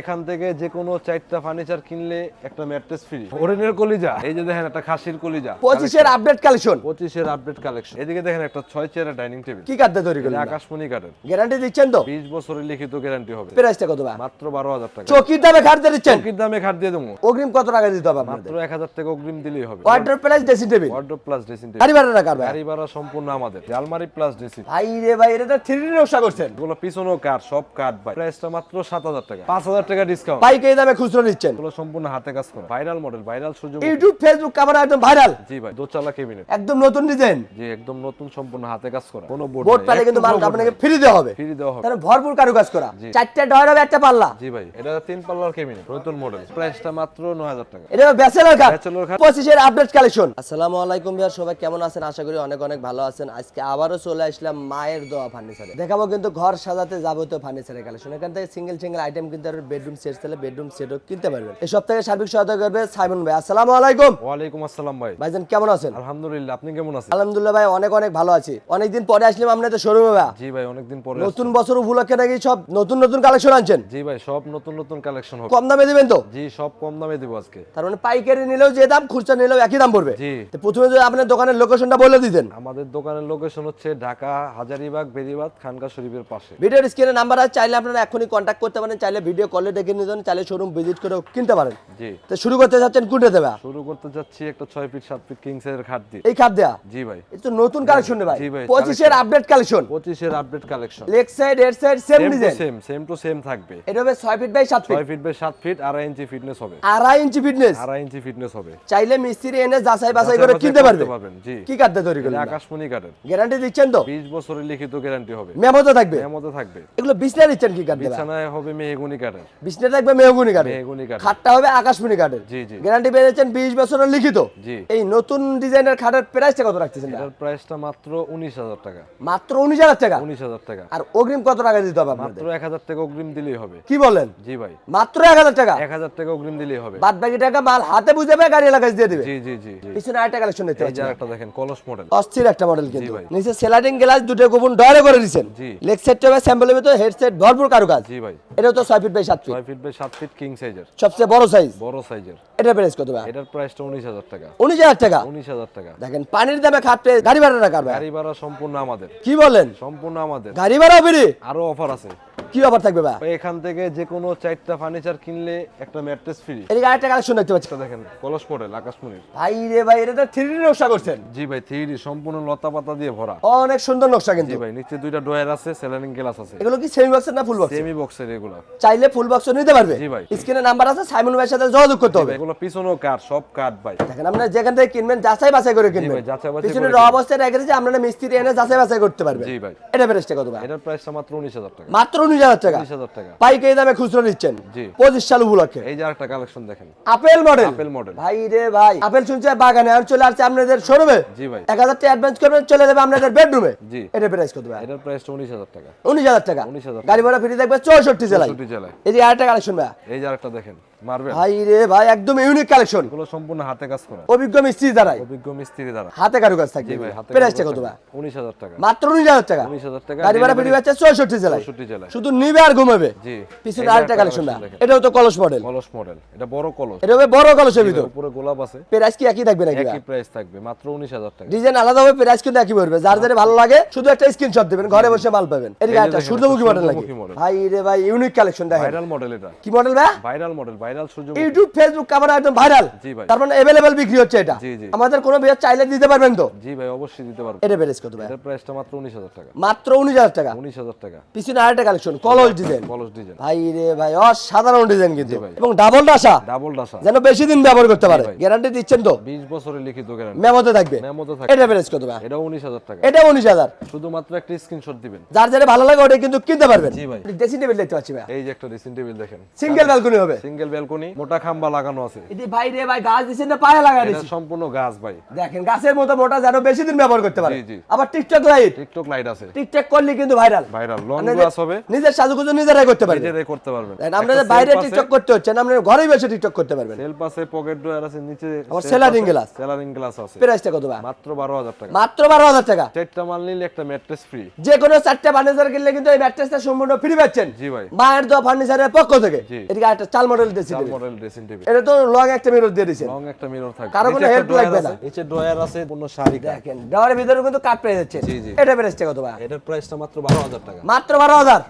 এখান থেকে যে কোনো চারটা ফার্নিচার কিনলে একটা ম্যাট্রেস ফ্রি হরিণের কলিজা? এই যে দেখেন একটা খাসির কলিজা। পঁচিশের আপডেট কালেকশন পঁচিশের আপডেট কালেকশন এদিকে দেখেন একটা ছয় চেয়ারের ডাইনিং টেবিল কি কাটতে তৈরি করলেন? আকাশমণি কাঠের। গ্যারান্টি দিচ্ছেন তো? বিশ বছরের লিখিত গ্যারান্টি হবে। প্রাইসটা কত বা মাত্র বারো হাজার টাকা। চকির দামে খাটতে দিচ্ছেন? চকির দামে খাট দিয়ে দেবো। অগ্রিম কত টাকা দিতে হবে মাত্র এক হাজার টাকা অগ্রিম দিলেই হবে। Wardrobe price dressing table wardrobe plus dressing গাড়ি ভাড়া টাকা ভাই? গাড়ি ভাড়া সম্পূর্ণ আমাদের। আলমারি প্লাস ড্রেসিং ভাই রে ভাই এটা তো থ্রি নকশা করছেন। এগুলো পিছনেও কাঠ সব কাঠ ভাই। প্রাইসটা মাত্র সাত হাজার টাকা। পাঁচ হাজার টাকা ডিসকাউন্ট এই দামে খুচরো নিচ্ছেন। এগুলো সম্পূর্ণ হাতে কাজ করা। ভাইরাল মডেল ভাইরাল সুযোগ। ইউটিউব ফেসবুক ক্যামেরা একদম ভাইরাল জি ভাই দোচালা কেবিনেট একদম নতুন ডিজাইন জি একদম নতুন সম্পূর্ণ হাতে কাজ করা। কোনো বোর্ড বোর্ড পেলে কিন্তু মালটা আপনাকে ফ্রি দেওয়া হবে। ফ্রি দেওয়া হবে। তাহলে ভরপুর করা। জি। ডয়ার হবে একটা পাল্লা। জি ভাই এটা তিন পাল্লার কেবিনেট নতুন মডেল প্রাইসটা মাত্র নয় হাজার টাকা। এটা ব্যাচেলর কার্ড Bachelor card। পঁচিশের আপডেট কালেকশন আসসালামু আলাইকুম ভাইয়া সবাই কেমন আছেন? আশা করি অনেক অনেক ভালো আছেন। আজকে আবারও চলে আসলাম মায়ের দোয়া ফার্নিচারে। দেখাবো কিন্তু ঘর সাজাতে যাবতীয় ফার্নিচারের কালেকশন এখান থেকে সিঙ্গেল সিঙ্গেল আইটেম কিনতে বেডরুম সেট চাইলে বেডরুম সেটও কিনতে পারবেন। এই সপ্তাহে সার্বিক সহায়তা করবে সাইমন ভাই। আসসালামু আলাইকুম। ওয়ালাইকুম আসসালাম ভাই। ভাইজান কেমন আছেন? আলহামদুলিল্লাহ আপনি কেমন আছেন? আলহামদুলিল্লাহ ভাই অনেক অনেক ভালো আছি। অনেকদিন পরে আসলাম আপনাদের শোরুমে ভাই। জি ভাই অনেকদিন পরে নতুন বছর উপলক্ষে নাকি সব নতুন নতুন কালেকশন আনছেন? জি ভাই সব নতুন নতুন কালেকশন হবে। কম দামে দিবেন তো? জি সব কম দামে দেবো আজকে। তার মানে পাইকারি নিলেও যে দাম খুচরা নিলেও একই দাম পড়বে? জি। তো প্রথমে যদি আপনার দোকানের লোকেশনটা বলে দিতেন। আমাদের দোকানের লোকেশন হচ্ছে ঢাকা হাজারিবাগ বেরিবাদ খানকা শরীফের পাশে। ভিডিওর স্ক্রিনে নাম্বার আছে চাইলে আপনারা এখনই কন্ট্যাক্ট করতে পারেন চাইলে ভিডিও কলে ডেকে পারেন চাইলে শোরুম ভিজিট করেও কিনতে পারেন। জি। তো শুরু করতে যাচ্ছেন কোনটা দেবে? শুরু করতে যাচ্ছি একটা ছয় ফিট সাত ফিট কিং সাইজের খাট দিয়ে। এই খাপ দেয়া? জি ভাই। তো নতুন কালেকশন ভাই। জি ভাই, পঁচিশের আপডেট কালেকশন পঁচিশের আপডেট কালেকশন লেগ সাইড এর side same design same same to same থাকবে। এটা হবে ছয় ফিট বাই সাত ফিট ছয় ফিট বাই সাত ফিট আড়াই ইঞ্চি ফিটনেস হবে। আড়াই ইঞ্চি ফিটনেস আড়াই ইঞ্চি ফিটনেস হবে। চাইলে মিস্ত্রি এনে যাচাই বাছাই করে কিনতে পারবেন, জি। কি কাটতে তৈরি করলেন? আকাশমণি কাঠের। গ্যারান্টি দিচ্ছেন তো? বিশ বছরের লিখিত গ্যারান্টি হবে। মেমো তো থাকবে? এর মধ্যে থাকবে। এগুলো বিছনা দিচ্ছেন কি কাটতে বিছানায় হবে মেহগুনি কাঠের। বিছনা থাকবে মেহগুনি মেহগুনি কাঠের। খাটটা হবে আকাশমণি কাঠের। জি জি। গ্যারান্টি পেয়েছেন বিশ বছরের লিখিত। জি। এই নতুন ডিজাইনের খাটের প্রাইসটা কত রাখতেছেন? এটার প্রাইসটা মাত্র উনিশ হাজার টাকা। মাত্র উনিশ হাজার টাকা? উনিশ হাজার টাকা। আর অগ্রিম কত টাকা দিতে হবে আপনাদের? মাত্র এক হাজার টাকা অগ্রিম দিলেই হবে। কি বলেন? জি ভাই। মাত্র এক হাজার টাকা? এক হাজার টাকা অগ্রিম দিলেই হবে। বাদ বাকি টাকা মাল হাতে বুঝে পাবে গাড়ি দিয়ে দিবে। জি জি জি পিছনে আরেকটা কালেকশন এই একটা দেখেন কলস মডেল অস্থির একটা মডেল কিন্তু। নিচে সেলারিং গ্লাস দুটো গোপন ডয়ারে করে জি। লেগ সেট হবে স্যাম্পলের ভিতরে হেডসেট ভরপুর কারুকাজ। জি ভাই। এটাও তো ছয় ফিট বাই সাত ফিট ছয় ফিট বাই সাত ফিট কিং সাইজের সবচেয়ে বড় সাইজ বড় সাইজের এটা প্রাইস কত ভাই? এটার প্রাইসটা উনিশ হাজার টাকা। উনিশ হাজার টাকা? উনিশ হাজার টাকা। দেখেন পানির দামে খাটতে গাড়ি ভাড়া টাকা ভাই? গাড়ি ভাড়া সম্পূর্ণ আমাদের। কি বলেন? সম্পূর্ণ আমাদের। গাড়ি ভাড়া ফ্রি? আরও অফার আছে। কি অফার থাকবে ভাই? এখান থেকে যে কোনো চারটা ফার্নিচার কিনলে একটা ম্যাট্রেস ফ্রি এদিকে আরেকটা কালেকশন দেখতে পাচ্ছি। দেখেন কলস মডেল আকাশমণির ভাই রে ভাই এটা তো থ্রি নকশা করছেন। জি ভাই থ্রি সম্পূর্ণ লতা পাতা দিয়ে ভরা। অনেক সুন্দর নকশা কিন্তু। জি ভাই নিচে দুইটা ডয়ার আছে সেলারিং গ্লাস আছে। এগুলো কি সেমি বক্সের না ফুল বক্স সেমি বক্সের এগুলা। চাইলে ফুল বক্স নিতে পারবে। জি ভাই। স্ক্রিনে নাম্বার আছে সাইমন ভাইয়ের সাথে যোগাযোগ করতে হবে। এগুলো পিছনেও কাঠ সব কাঠ ভাই। দেখেন আপনারা যেখান থেকে কিনবেন যাচাই বাছাই করে কিনবেন। জি ভাই, যাচাই বাছাই পিছনে র অবস্থায় রেখে দিয়েছে আপনারা মিস্ত্রি এনে যাচাই বাছাই করতে পারবেন। জি ভাই। এটা প্রাইসটা কত ভাই? এটার প্রাইসটা মাত্র উনিশ হাজার টাকা। মাত্র উনিশ হাজার টাকা। টাকা। পাইকারি দামে খুচরো নিচ্ছেন। পঁচিশ সাল উপলক্ষে। এই যে একটা কালেকশন দেখেন। আপেল মডেল আপেল মডেল ভাই রে ভাই। আপেল শুনছে বাগানে আর চলে আসছে আপনাদের শোরুমে জি ভাই। এক হাজার টাকা অ্যাডভান্স করবেন চলে যাবে আপনাদের বেডরুমে জি। এটা প্রাইস কত ভাই? এটার প্রাইস উনিশ হাজার টাকা। উনিশ হাজার টাকা। 19,000 গাড়ি ভাড়া ফ্রি থাকবে চৌষট্টি জেলায়। জেলায়। এই যে আরেকটা কালেকশন ভাই। এই যে আরেকটা দেখেন। মারবেল ভাই রে ভাই একদম ইউনিক কালেকশন এগুলো সম্পূর্ণ হাতে কাজ করা। অভিজ্ঞ মিস্ত্রি দ্বারাই অভিজ্ঞ মিস্ত্রি দ্বারা হাতে কারুকাজ থাকবে। জি ভাই হাতে প্রাইসটা কত ভাই? উনিশ হাজার টাকা। মাত্র উনিশ হাজার টাকা। উনিশ হাজার টাকা। গাড়ি ভাড়া ফ্রি পাচ্ছে চৌষট্টি জেলায়। চৌষট্টি জেলায়। শুধু নিবে আর ঘুমাবে। জি। পিছনে আরেকটা কালেকশন না এটাও তো কলস মডেল কলস মডেল এটা বড় কলস। এটা হবে বড় কলসের ভিতর। উপরে গোলাপ আছে। প্রাইস কি একই থাকবে নাকি একই প্রাইস থাকবে মাত্র উনিশ হাজার টাকা। ডিজাইন আলাদা হবে প্রাইস কিন্তু একই পড়বে। যার যার ভালো লাগে শুধু একটা স্ক্রিনশট দিবেন ঘরে বসে মাল পাবেন। এদিকে একটা সূর্যমুখী মডেল লাগে ভাই রে ভাই ইউনিক কালেকশন দেখেন। ভাইরাল মডেল এটা। কি মডেল ভাই? Viral model ভাইরাল সুযোগ ইউটিউব ফেসবুক ক্যামেরা একদম ভাইরাল জি ভাই। তার মানে अवेलेबल বিক্রি হচ্ছে এটা জি, জি। আমাদের কোনো বিয়ে চাইলে দিতে পারবেন তো জি ভাই অবশ্যই দিতে পারবো এটা প্রাইস কত ভাই এটার প্রাইসটা মাত্র উনিশ হাজার টাকা মাত্র উনিশ হাজার টাকা উনিশ হাজার টাকা পিছনে আরেকটা কালেকশন কলস ডিজাইন কলস ডিজাইন ভাই রে ভাই অসাধারণ ডিজাইন কিন্তু ভাই। এবং ডাবল ডাসা ডাবল ডাসা যেন বেশি দিন ব্যবহার করতে পারে ভাই। গ্যারান্টি দিচ্ছেন তো বিশ বছরের লিখিত গ্যারান্টি মেমোতে থাকবে মেমোতে থাকে এটা প্রাইস কত ভাই এটা উনিশ হাজার টাকা এটা উনিশ হাজার শুধুমাত্র একটা স্ক্রিনশট দিবেন যার যারা ভালো লাগে ওটা কিন্তু কিনতে পারবেন জি ভাই। ড্রেসিং টেবিল দেখতে পাচ্ছি ভাই এই যে একটা ড্রেসিং টেবিল দেখেন সিঙ্গেল ব্যালকনি হবে সিঙ্গেল ব্যালকনি মোটা খাম্বা লাগানো আছে। এটি ভাই রে ভাই গাছ দিছেন না পায়ে লাগা দিছেন সম্পূর্ণ গাছ ভাই। দেখেন গাছের মতো মোটা যেন বেশি দিন ব্যবহার করতে পারে। আবার টিকটক লাইট টিকটক লাইট আছে। টিকটক করলে কিন্তু ভাইরাল ভাইরাল লং গ্লাস হবে। নিজের সাজুগুজু নিজেরাই করতে পারবেন। নিজেরাই করতে পারবেন। দেখেন, আপনাদের বাইরে টিকটক করতে হচ্ছে না আপনার ঘরেই বসে টিকটক করতে পারবেন। সেলফ আছে পকেট ড্রয়ার আছে নিচে আবার ceiling glass। সেলারিং গ্লাস আছে। প্রাইসটা কত ভাই? মাত্র বারো হাজার টাকা। মাত্র বারো হাজার টাকা। চারটা মাল নিলে একটা ম্যাট্রেস ফ্রি যে কোনো চারটে ফার্নিচার কিনলে কিন্তু এই ম্যাট্রেসটা সম্পূর্ণ ফ্রি পাচ্ছেন। জি ভাই। মায়ের দোয়া ফার্নিচারের পক্ষ থেকে। জি। এদিকে একটা চাল মডেল দিয়েছি চার মডেল ড্রেসিং টেবিল এটা তো লং একটা মিরর দিয়ে দিয়েছেন লং একটা মিরর থাকবে। কারও কোনো নিচে একটা help drawer লাগবে না। নিচে ড্রয়ার আছে কোনো শাড়ি দেখেন দেওয়ারের ভিতরে কিন্তু কাট পেয়ে যাচ্ছে। জি, জি। এটা প্রাইসটা কত ভাই? এটার প্রাইসটা মাত্র বারো হাজার টাকা। মাত্র বারো হাজার?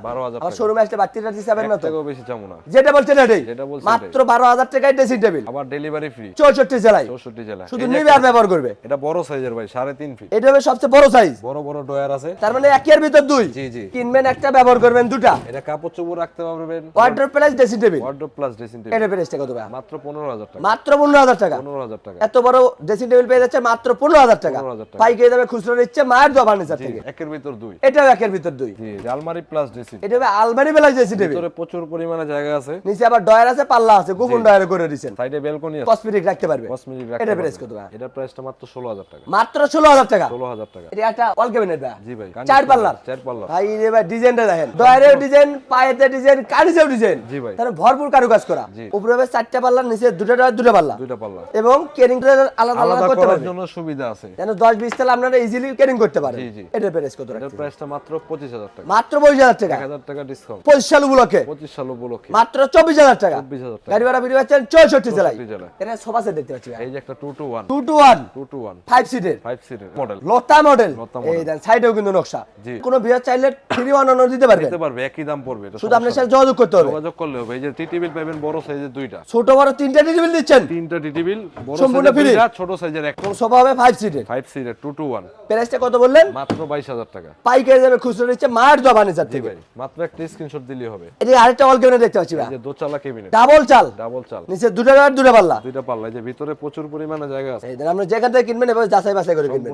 আর শোরুমে আসলে বাড়তি টাড়তি যাবেন না তো টাকাও বেশি যাব না। যেটা বলছেন এটাই যেটা বলছি মাত্র বারো হাজার টাকায় ড্রেসিং টেবিল আবার ডেলিভারি ফ্রি চৌষট্টি জেলায়। চৌষট্টি জেলা শুধু নিবে আর ব্যবহার করবে। এটা বড় সাইজের ভাই ফিট এটা হবে সবচেয়ে বড় সাইজ বড় বড় ড্রয়ার আছে। তার মানে একের ভিতর দুই। জি জি। কিনবেন একটা ব্যবহার করবেন দুটা। এটা কাপড় চোপড় রাখতে পারবেন। Wardrobe plus dressing table wardrobe plus dressing table এটা প্রাইসটা কত ভাই? মাত্র পনেরো হাজার টাকা। মাত্র পনেরো হাজার টাকা। পনেরো হাজার টাকা। এত বড় ড্রেসিং টেবিল পেয়ে যাচ্ছে মাত্র পনেরো হাজার টাকা। 15,000 টাকা। পাইকারি দামে খুচরো নিচ্ছে মায়ের দোয়া ফার্নিচার থেকে। একের ভিতর দুই। এটাও একের ভিতর দুই। জি আলমারি প্লাস ড্রেসিং এটা হবে আলমারি বেলা ড্রেসিং টেবিল ভিতরে প্রচুর পরিমাণে জায়গা আছে। নিচে আবার ডয়ার আছে পাল্লা আছে গোপন ডয়ার করে দিচ্ছেন সাইডে ব্যালকনি আছে। কসমেটিক রাখতে পারবে। কসমেটিক এটা প্রাইস কত ভাই? এটার প্রাইসটা মাত্র ষোলো হাজার টাকা। মাত্র ষোলো হাজার টাকা। ষোলো হাজার টাকা। এটা একটা অল ক্যাবিনেট ভাই। জি ভাই চার পাল্লার। চার পাল্লার। ভাই রে ভাই ডিজাইনটা দেখেন। ডিজাইন পায়েতে ডিজাইন কানিসেও ডিজাইন জি ভাই। তাহলে ভরপুর কারুকাজ করা। উপরে হবে চারটা পাল্লার নিচে দুটো ডয়ার দুটো পাল্লা। দুইটা পাল্লা। এবং কেরিং আলাদা আলাদা করতে করার জন্য সুবিধা আছে। যেন দশ বিশ তালা আপনারা ইজিলি কেরিং করতে পারেন। এটা প্রাইস কত এটার রাখছেন? প্রাইসটা মাত্র পঁচিশ হাজার টাকা। মাত্র পঁচিশ হাজার টাকা? এক হাজার টাকা ডিসকাউন্ট পঁচিশ সাল উপলক্ষে? পঁচিশ সাল উপলক্ষে। মাত্র চব্বিশ হাজার টাকা? চব্বিশ হাজার টাকা। গাড়ি ভাড়া বেরিয়ে পাচ্ছেন চৌষট্টি জেলায়। এটা সোফা সেট দেখতে পাচ্ছি এই যে একটা two two one two two one two two one five সিটের ফাইভ সিটের মডেল লতা মডেল এই দেন সাইডেও কিন্তু নকশা। কোনো বিয়ার চাইলে ফ্রি ওয়ান দিতে পারবেন। দিতে পারবে একই দাম পড়বে শুধু আপনার সাথে যোগাযোগ করতে হবে। যোগাযোগ করলে হবে। এই যে টি টেবিল পাবেন বড় সাইজের দুইটা। ছোট বড় তিনটা টেবিল দিচ্ছেন? তিনটা টি টেবিল বড় সম্পূর্ণ সাইজের দুইটা ছোট সাইজের কোন। সোফা হবে ফাইভ সিটের ফাইভ সিটের টু টু ওয়ান প্রাইসটা কত বললেন? মাত্র বাইশ হাজার টাকা। পাইকারি যাবে খুচরো দিচ্ছে মায়ের দোয়া ফার্নিচার জি থেকে। ভাই মাত্র একটা স্ক্রিনশট দিলেই হবে। এটা আরেকটা অল ক্যাবিনেট দেখতে পাচ্ছি এই যে দোচালা কেবিনেট ডাবল চাল। ডাবল চাল। নিচে দুটো আর দুটো পাল্লা। দুইটা পাল্লা এই যে ভিতরে প্রচুর পরিমাণে জায়গা আছে। এই আপনি যেখান থেকে কিনবেন এবার যাচাই বাছাই করে কিনবেন।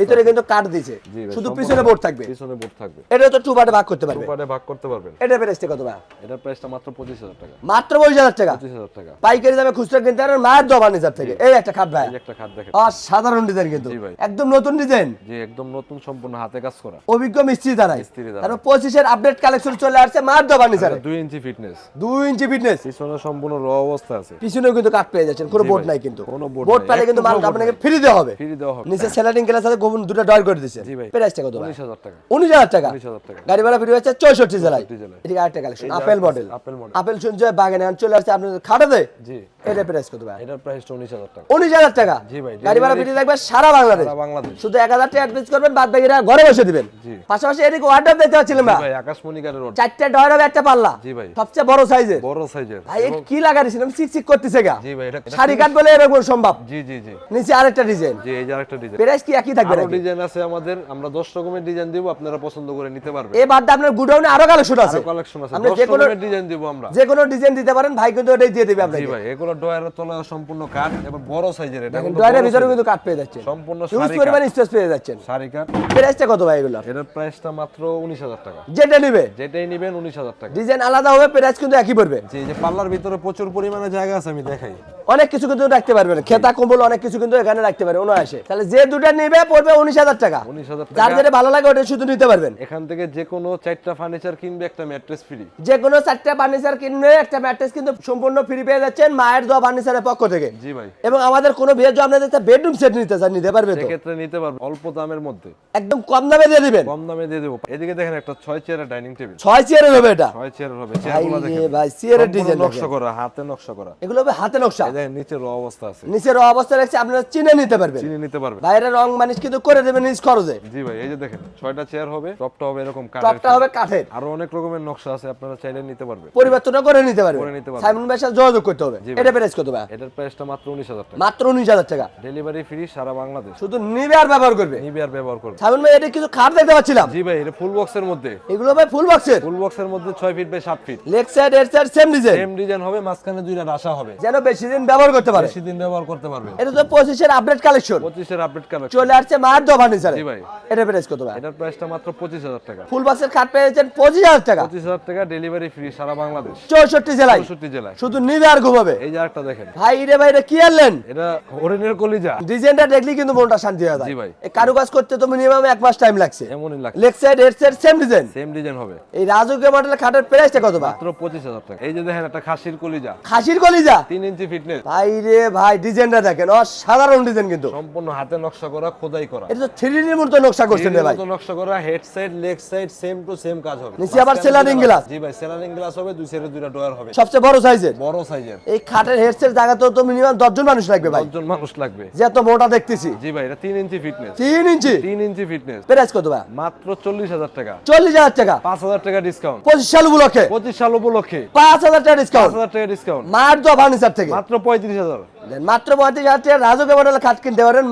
ভিতরে কিন্তু কাঠ দিয়েছে শুধু পিছনে বোর্ড থাকবে। পিছনে বোর্ড থাকবে। এটা তো টু পার্টে ভাগ করতে পারবে। পারে ভাগ করতে পারবেন। এটা প্রাইসটা কত ভাই? এটার প্রাইসটা মাত্র পঁচিশ হাজার টাকা। মাত্র পঁচিশ হাজার টাকা। টাকা। পাইকারি দামে খুচরা কিনতে পারেন মায়ের দোয়া ফার্নিচার থেকে। এই একটা খাট ভাই। একটা খাট দেখেন। সাধারণ ডিজাইন কিন্তু। একদম নতুন ডিজাইন যে একদম নতুন সম্পূর্ণ হাতে কাজ করা। অভিজ্ঞ মিস্ত্রি দ্বারাই। তারপর পঁচিশের আপডেট কালেকশন চলে আসছে মায়ের দোয়া ফার্নিচারে দুই ইঞ্চি ফিটনেস দুই ইঞ্চি ফিটনেস পিছনে সম্পূর্ণ র অবস্থা আছে। পিছনেও কিন্তু কাঠ পেয়ে যাচ্ছেন। কোনো বোর্ড নাই কিন্তু। বোর্ড পাইলে কিন্তু মাল আপনাকে ফ্রি দেওয়া হবে। ফ্রি দেওয়া হবে। নিচে স্যালাডিং গ্লাস আছে গোপন দুটো ডয়ার করে দিচ্ছে জি ভাই। প্রাইসটা কত ভাই? উনিশ হাজার টাকা। উনিশ হাজার টাকা। টাকা। গাড়ি ভাড়া ফ্রি হচ্ছে চৌষট্টি জেলায়। 64 জেলায়। এদিকে আরেকটা collection apple model apple model। Apple শুনছে বাগানে এখন চলে আসছে আপনার খাটাতে জি এটা প্রাইস কত ভাই? এটার উনিশ হাজার টাকা। উনিশ হাজার টাকা। জি ভাই, গাড়ি ভাড়া ফ্রি থাকবে সারা বাংলাদেশ। সারা বাংলাদেশ। শুধু এক হাজার টাকা অ্যাডভান্স করবেন বাদ বাকিরা ঘরে বসে দিবেন। জি। পাশাপাশি এদিকে পাচ্ছিলেন না ভাই? আকাশমণি চারটে ডয়ার হবে একটা পাল্লা। জি ভাই। সবচেয়ে বড় সাইজের বড় সাইজের ভাই কি লাগা দিয়েছিলাম চিক চিক করতেছে গা। জি ভাই এটা শাড়ি কাট বলে এরকম সম্ভব। জি জি জি। নিচে আরেকটা ডিজাইন জি এই যে আরেকটা ডিজাইন প্রাইস কি একই থাকবে আরও ডিজাইন আছে আমাদের। আমরা দশ রকমের ডিজাইন দিব আপনারা পছন্দ করে নিতে পারবেন। এ বাদ আপনার গুডাউনে আরও কালেকশন আছে। আরও কালেকশন আছে। দশ যে কোনো ডিজাইন দিব আমরা। যে কোনো ডিজাইন দিতে পারেন ভাই কিন্তু ওটাই দিয়ে দেবে জি ভাই এগুলো ডয়ারের তলায় সম্পূর্ণ কাঠ এবং বড় সাইজের এটা দেখেন ডয়ারের ভিতরে কিন্তু কাট পেয়ে যাচ্ছে সম্পূর্ণ ইউজ পরিমাণ স্পেস পেয়ে যাচ্ছেন। সারি কাঠ। প্রাইসটা কত ভাই এগুলো এটার প্রাইসটা মাত্র উনিশ হাজার টাকা। যেটা নিবে? যেটাই নিবেন উনিশ হাজার টাকা। ডিজাইন আলাদা হবে প্রাইস কিন্তু একই পড়বে। জি এই যে পাল্লার ভিতরে প্রচুর পরিমাণে জায়গা আছে আমি দেখাই। অনেক কিছু কিন্তু রাখতে পারবেন। খেতা কম্বল অনেক কিছু কিন্তু এখানে রাখতে পারবেন আসে তাহলে যে দুটা নিবে পড়বে উনিশ হাজার টাকা। উনিশ হাজার যার যেটা ভালো লাগে ওটা শুধু নিতে পারবেন। এখান থেকে যে কোনো চারটা ফার্নিচার কিনবে একটা ম্যাট্রেস ফ্রি যে কোনো চারটা ফার্নিচার কিনলে একটা ম্যাট্রেস কিন্তু সম্পূর্ণ ফ্রি পেয়ে যাচ্ছেন মায়ের দোয়া ফার্নিচারের পক্ষ থেকে। জি ভাই। এবং আমাদের কোনো বিয়ের জন্য আপনাদের বেডরুম সেট নিতে চান নিতে পারবে তো? সেক্ষেত্রে নিতে পারবে অল্প দামের মধ্যে। একদম কম দামে দিয়ে দিবেন। কম দামে দিয়ে দেবো। এদিকে দেখেন একটা ছয় চেয়ারের ডাইনিং টেবিল ছয় চেয়ারের হবে এটা। ছয় চেয়ারের হবে চেয়ারগুলো দেখেন। ভাই চেয়ারের ডিজাইন নকশা করা হাতে নকশা করা। এগুলো হবে হাতে নকশা। দেখেন নিচে র অবস্থা আছে। নিচের অবস্থা রাখছে আপনারা চিনে নিতে পারবেন। চিনি নিতে পারবে বাইরের রং মানিস কিন্তু করে দেবেন নিজ খরচে। জি ভাই এই যে দেখেন ছয়টা চেয়ার হবে টপটা হবে এরকম কাঠের। টপটা হবে কাঠের। আরও অনেক রকমের নকশা আছে আপনারা চাইলে নিতে পারবে পরিবর্তন করে নিতে পারবেন। করে নিতে পারবেন। সাইমন ভাইয়ের সাথে যোগাযোগ করতে হবে। এটা প্রাইস কত ভাই? এটার প্রাইসটা মাত্র উনিশ হাজার টাকা। মাত্র উনিশ হাজার টাকা। ডেলিভারি ফ্রি সারা বাংলাদেশ। শুধু নিবে আর ব্যবহার করবে। নিবে আর ব্যবহার করবে। সাইমন ভাই এটা কিছু খাট দেখতে পাচ্ছিলাম। জি ভাই এটা ফুল বক্সের মধ্যে। এগুলো ভাই ফুল বক্সের ফুল বক্সের মধ্যে ছয় ফিট বাই সাত ফিট লেগ সাইড এর side same design same design হবে মাঝখানে দুইটা রাশা হবে। যেন বেশি দিন ব্যবহার করতে পারে। বেশি দিন ব্যবহার করতে পারবে। এটা তো পঁচিশের আপডেট কালেকশন পঁচিশের আপডেট কালেকশন চলে আসছে ফার্নিচারে জি ভাই। এটা প্রাইস কত ভাই? এটার প্রাইসটা মাত্র পঁচিশ হাজার টাকা। ফুল বাসের খাট পেয়েছেন পঁচিশ হাজার টাকা। পঁচিশ হাজার টাকা ডেলিভারি ফ্রি সারা বাংলাদেশ। চৌষট্টি জেলায়। চৌষট্টি জেলায়। শুধু নিবে আর ঘুমাবে। এই যে একটা দেখেন। ভাই রে ভাই এটা কি আনলেন? এটা হরিণের কলিজা। ডিজাইনটা দেখলি কিন্তু মনটা শান্তি হয়ে যায়। জি ভাই। এই কারুকাজ করতে তো মিনিমাম এক মাস টাইম লাগছে। এমনই লাগে leg side head side same design same design হবে। এই রাজকীয় মডেলের খাটের প্রাইসটা কত ভাই? মাত্র পঁচিশ হাজার টাকা। এই যে দেখেন একটা খাসির কলিজা। খাসির কলিজা? তিন ইঞ্চি ফিটনেস ভাই রে ভাই ডিজাইনটা দেখেন অসাধারণ ডিজাইন কিন্তু। সম্পূর্ণ হাতে নকশা করা খোদাই করা। এটা তো থ্রি ডির মতো নকশা করছেন ভাই। নকশা করা head side leg side same to same কাজ হবে। নিচে আবার মাঝখানে ceiling জি ভাই সেলারিং গ্লাস হবে দুই সাইডে দুইটা ডয়ার হবে। সবচেয়ে বড় সাইজের বড় সাইজের এই খাটের হেড সেট জায়গাতেও তো মিনিমাম দশজন মানুষ লাগবে ভাই। দশজন মানুষ লাগবে। যে এত মোটা দেখতেছি। জি ভাই এটা তিন ইঞ্চি ফিটনেস তিন ইঞ্চি? তিন ইঞ্চি ফিটনেস প্রাইস কত ভাই? মাত্র চল্লিশ হাজার টাকা। চল্লিশ হাজার টাকা? পাঁচ হাজার টাকা ডিসকাউন্ট পঁচিশ সাল উপলক্ষে? পঁচিশ সাল উপলক্ষে। পাঁচ হাজার টাকা ডিসকাউন্ট হাজার টাকা ডিসকাউন্ট মার দোয়া ফার্নিচার থেকে। মাত্র পঁয়ত্রিশ হাজার দেন মাত্র পঁয়ত্রিশ হাজার টাকা রাজকীয় মডেলের খাট কিনতে পারেন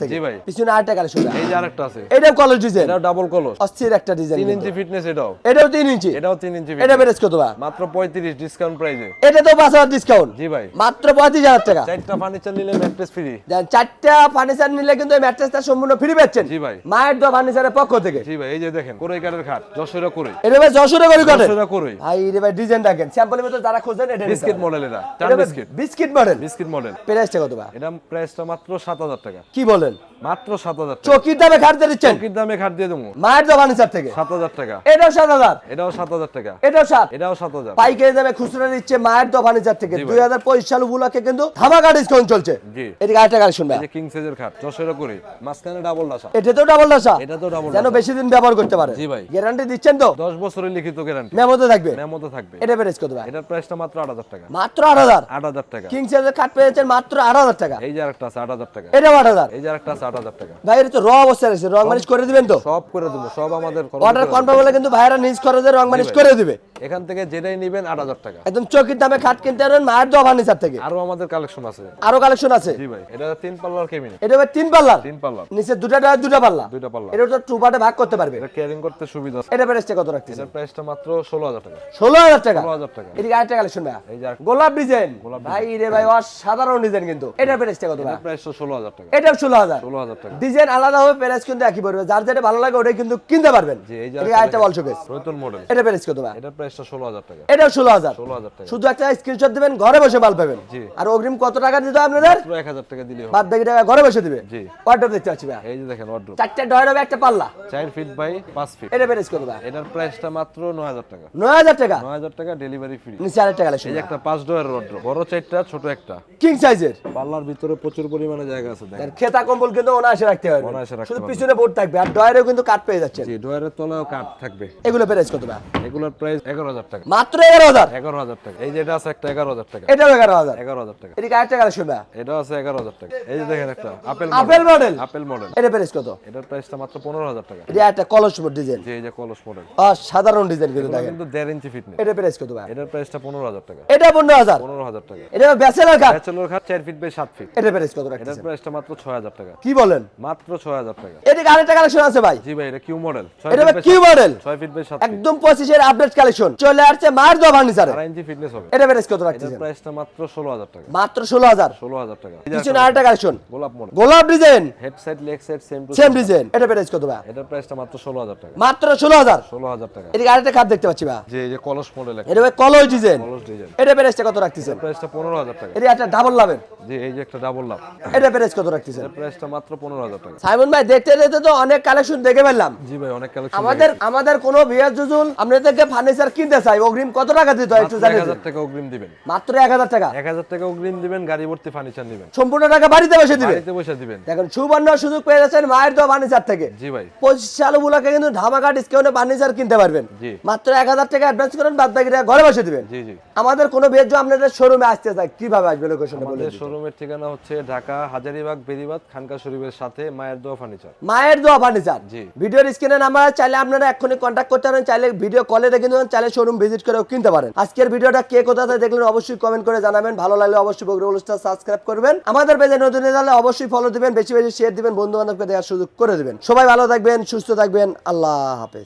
থেকে জি ভাই। পিছনে কালেকশন এই যে আরেকটা আছে। এটাও কলেজ ডিজাইন এটাও ডাবল কলস অস্থির একটা ডিজাইন তিন ইঞ্চি ফিটনেস এটাও। এটাও তিন ইঞ্চি। এটাও তিন ইঞ্চি এটা। কত ভাই মাত্র পঁয়ত্রিশ ডিসকাউন্ট প্রাইজে এটা তো পাঁচ হাজার ডিসকাউন্ট জি ভাই। মাত্র পঁয়ত্রিশ হাজার টাকা। চারটা ফার্নিচার নিলে ম্যাট্রেস ফ্রি দেন চারটা ফার্নিচার নিলে কিন্তু এই ম্যাট্রেসটা সম্পূর্ণ ফ্রি পাচ্ছেন। জি ভাই। মায়ের ফার্নিচারের পক্ষ থেকে। জি ভাই এই যে দেখেন কোরই কাঠের খাট যশোরা কোরই এটা ভাই যশোরে করি কাটে যশোরা কোরই ভাই রে ভাই ডিজাইন দেখেন। স্যাম্পলের মতো যারা খুঁজছেন এটা বিস্কিট মডেল এটা biscuit. Biscuit model biscuit model প্রাইসটা কত ভাই এটা প্রাইসটা মাত্র সাত হাজার টাকা। কি বলেন? মাত্র সাত হাজার টাকা। চকির দামে খাট দিয়ে দিচ্ছেন? চকির দামে খাট দিয়ে দেবো। মায়ের দোয়া ফার্নিচার থেকে? সাত হাজার টাকা। এটাও সাত হাজার? এটাও সাত হাজার টাকা। এটাও সাত? এটাও সাত হাজার। পাইকারি দামে খুচরা দিচ্ছে মায়ের দোয়া ফার্নিচার থেকে। জি ভাই। দুই হাজার পঁচিশ সাল উপলক্ষে কিন্তু ধামাকা ডিসকাউন্ট চলছে। জি। এদিকে আরেকটা ভাই এই কিং সাইজের খাট যশোরা কোরই মাঝখানে ডাবল ডাসা এটা তো ডাবল ডাসা এটা তো ডাবল যেন বেশি দিন ব্যবহার করতে পারে। জি ভাই। গ্যারান্টি দিচ্ছেন তো? দশ বছরের লিখিত গ্যারান্টি মেমোতে থাকবে। মেমোতে থাকবে। এটা প্রাইস কত ভাই? এটার প্রাইসটা মাত্র আট হাজার টাকা। মাত্র আট হাজার? আট হাজার টাকা। কিং সাইজের খাট পেয়েছেন মাত্র আট হাজার টাকা। এই যে আছে আট হাজার টাকা। এটাও আট হাজার। এই যে আছে আট হাজার টাকা। ভাই এটা তো র অবস্থায় রয়েছে রং মালিশ করে দিবেন তো? সব করে দেবো সব আমাদের অর্ডার কনফার্ম হলে কিন্তু ভাইরা নিজ খরচে রং মালিশ করে দিবে। এখান থেকে যেটাই নিবেন আট হাজার টাকা। একদম চকির দামে খাট কিনতে পারবেন মায়ের দোয়া ফার্নিচার থেকে। আরও আমাদের কালেকশন আছে। আরও কালেকশন আছে? জি ভাই এটা তিন পাল্লার কেবিনেট এটা ভাই তিন পাল্লার। তিন পাল্লার। নিচে দুটা ডয়ার দুটা পাল্লা। দুইটা পাল্লা। এটা তো টু পার্টে ভাগ করতে পারবে। এটা ক্যারিং করতে সুবিধা আছে। এটা প্রাইসটা কত রাখতেছে এটার প্রাইসটা মাত্র ষোলো হাজার টাকা। ষোলো হাজার টাকা। ষোলো হাজার টাকা। এদিকে আরেকটা কালেকশন ভাই এই যে গোলাপ ডিজাইন গোলাপ ভাই রে ভাই অসাধারণ ডিজাইন কিন্তু। এটা প্রাইসটা কত প্রাইসটা ষোলো টাকা। এটাও ষোলো হাজার। ষোলো হাজার টাকা। ডিজাইন আলাদা হবে প্রাইস কিন্তু একই পড়বে। যার যেটা ভালো লাগে ওটাই কিন্তু কিনতে পারবেন। জি এই যে আরেকটা বল শোকেস রৈতন মডেল এটা প্রাইস কত ভাই? এটার প্রাইসটা ষোলো হাজার টাকা। এটাও ষোলো হাজার। ষোলো হাজার টাকা। শুধু একটা স্ক্রিনশট দিবেন ঘরে বসে মাল পাবেন। জি। আর অগ্রিম কত টাকা দিতে হবে আপনাদের? পুরো এক হাজার টাকা দিলে হবে। বাদ বাকি টাকা ঘরে বসে দিবে। জি। অর্ডার দেখতে পাচ্ছি ভাই। এই যে দেখেন অর্ডার চারটা ডয়ের হবে একটা পাল্লা। চার ফিট বাই পাঁচ ফিট এটা প্রাইস কত ভাই? এটার প্রাইসটা মাত্র নয় হাজার টাকা। নয় হাজার টাকা? নয় হাজার টাকা ডেলিভারি ফ্রি নিচে আরেকটা কালেকশন এই একটা পাঁচ ডয়ের অর্ডার বড় চারটা ছোট একটা। কিং সাইজের পাল্লার ভিতরে প্রচুর পরিমাণে জায়গা আছে দেখেন। খেতা কম্বল কিন্তু অনায়াসে রাখতে হবে। অনায়াসে রাখতে শুধু পিছনে বোর্ড থাকবে আর ডয়েরও কিন্তু কাট পেয়ে যাচ্ছে জি ডয়ারের তলায়ও কাঠ থাকবে। এগুলো প্রাইস কত ভাই? এগুলোর প্রাইস এগারো হাজার টাকা। মাত্র এগারো হাজার? এগারো হাজার টাকা। এই যে এটা আছে একটা এগারো হাজার টাকা। এটাও এগারো হাজার। এগারো হাজার টাকা। এদিকে আরেকটা কালেকশন ভাই। এটাও আছে এগারো হাজার টাকা। এই যে দেখেন একটা apple apple model apple model এটা প্রাইস কত? এটার প্রাইসটা মাত্র পনেরো হাজার টাকা। এটা একটা কলস ডিজাইন যে এই যে কলস মডেল আর সাধারণ ডিজাইন কিন্তু দেখেন। কিন্তু দেড় ইঞ্চি ফিটনেস এটা প্রাইস কত ভাই? এটার প্রাইসটা পনেরো হাজার টাকা। এটা পনেরো হাজার। পনেরো হাজার টাকা। এটা ব্যাচেলার কাট ব্যাচেলর খাট চার ফিট বাই সাত ফিট এটা প্রাইস কত এটার রাখতেছেন প্রাইসটা মাত্র ছয় হাজার টাকা। কি বলেন? মাত্র ছয় হাজার টাকা। এদিকে আরেকটা কালেকশন আছে ভাই? জি ভাই এটা কিউ মডেল এটা ভাই কি মডেল ছয় ফিট বাই সাত ফিট একদম পঁচিশের আপডেট কালেকশন চলে আসছে মার দোয়া ফার্নিচারে আড়াই ইঞ্চি ফিটনেস হবে। এটা প্রাইস কত এটার রাখতেছেন? প্রাইসটা মাত্র ষোলো হাজার টাকা। মাত্র ষোলো হাজার। ষোলো হাজার টাকা। পিছনে আরেকটা কালেকশন গোলাপ মডেল গোলাপ design head side leg side same to same design এটা প্রাইস কত ভাই? এটার প্রাইসটা মাত্র ষোলো হাজার টাকা। মাত্র ষোলো হাজার। ষোলো হাজার টাকা। এদিকে আরেকটা খাট দেখতে পাচ্ছি ভাই। যে এই যে কলস মডেল এটা ভাই কলস ডিজাইন কলস ডিজাইন এটা প্রাইসটা কত রাখতেছেন? প্রাইসটা পনেরো হাজার টাকা। এটা একটা ডাবল লাভের। যে এই যে একটা ডাবল লাভ এটা প্রাইস কত রাখতেছেন? প্রাইসটা মাত্র পনেরো হাজার টাকা। সাইমন ভাই দেখতে দেখতে তো অনেক কালেকশন দেখে ফেললাম। জি ভাই অনেক কালেকশন আমাদের আমাদের কোনো বিয়ের জুজুল আপনাদেরকে ফার্নিচার কিনতে চাই অগ্রিম কত টাকা দিতে হয় একটু জানেন হাজার টাকা অগ্রিম দিবেন। মাত্র এক হাজার টাকা? এক হাজার টাকা অগ্রিম দিবেন গাড়ি ভর্তি ফার্নিচার দিবেন সম্পূর্ণ টাকা বাড়িতে বসে দিবে বাড়িতে বসে দিবেন। দেখুন সুবর্ণ সুযোগ পেয়ে যাচ্ছেন মায়ের দোয়া ফার্নিচার থেকে। জি ভাই। পঁচিশ সাল উপলক্ষে কিন্তু ধামাকা ডিসকাউন্টে ফার্নিচার কিনতে পারবেন। জি। মাত্র এক হাজার টাকা অ্যাডভান্স করেন বাদ ঘরে বসে দিবেন। জি জি। আমাদের কোনো বিয়ের জন্য আপনাদের শোরুমে আসতে চাই কীভাবে আসবে লোকেশনটা বলে। শোরুমের ঠিকানা হচ্ছে ঢাকা হাজারিবাগ বেরিবাদ খানকা শরীফের সাথে মায়ের দোয়া ফার্নিচার মায়ের দোয়া ফার্নিচার জি। ভিডিওর স্ক্রিনে নাম্বার চাইলে আপনারা এক্ষুনি কন্ট্যাক্ট করতে পারেন চাইলে ভিডিও কলে দেখে নেবেন চাইলে শোরুম ভিজিট করেও কিনতে পারেন। আজকের ভিডিওটা কে কোথা থেকে দেখলেন অবশ্যই কমেন্ট করে জানাবেন। ভালো লাগলে অবশ্যই বগুড়া সাবস্ক্রাইব করবেন। আমাদের পেজে নতুন হলে অবশ্যই ফলো দিবেন বেশি বেশি শেয়ার দিবেন বন্ধু বান্ধবকে দেওয়ার সুযোগ করে দিবেন। সবাই ভালো থাকবেন সুস্থ থাকবেন আল্লাহ হাফেজ।